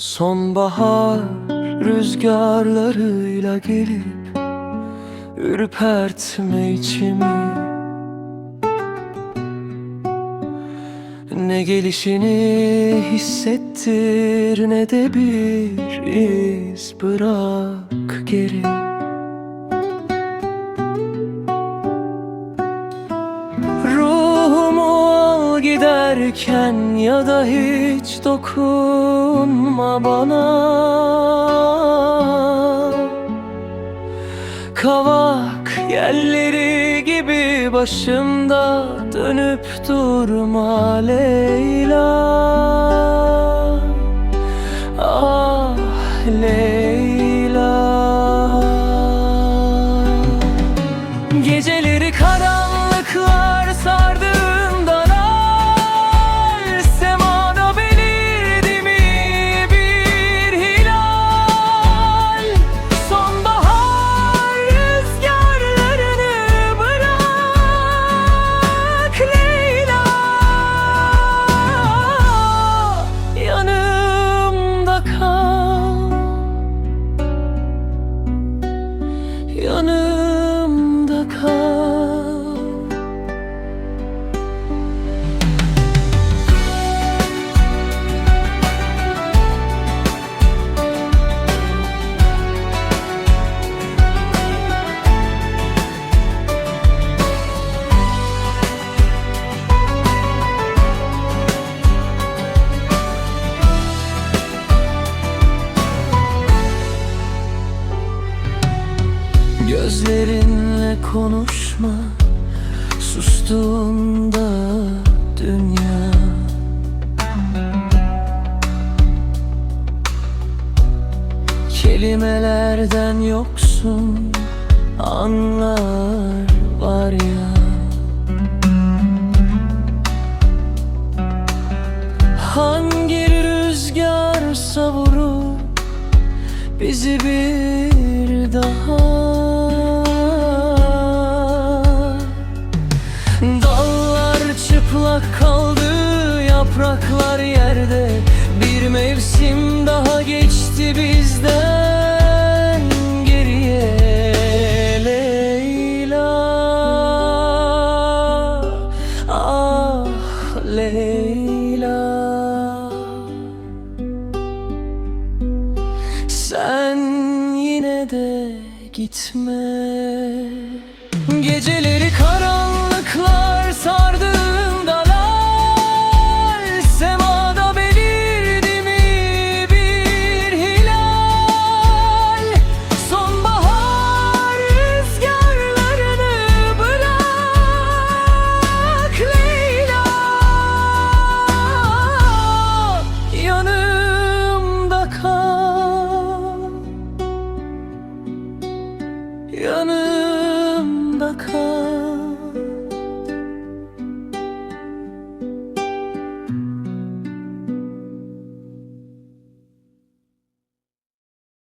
Sonbahar rüzgarlarıyla gelip Ürpertme içimi. Ne gelişini hissettir ne de bir iz bırak geri giderken ya da hiç dokunma bana. Kavak yelleri gibi başımda dönüp durma Leyla. Ah Leyla. Geceleri karanlıklar sardığında yanımda kal Gözlerinle konuşma Sustuğunda dünya. Kelimelerden yoksun Anlar var ya. Hangi rüzgar savurur bizi bir daha kaldı yapraklar yerde. Bir mevsim daha geçti bizden geriye. Leyla Ah Leyla. Sen yine de gitme. Geceleri yanımda kal.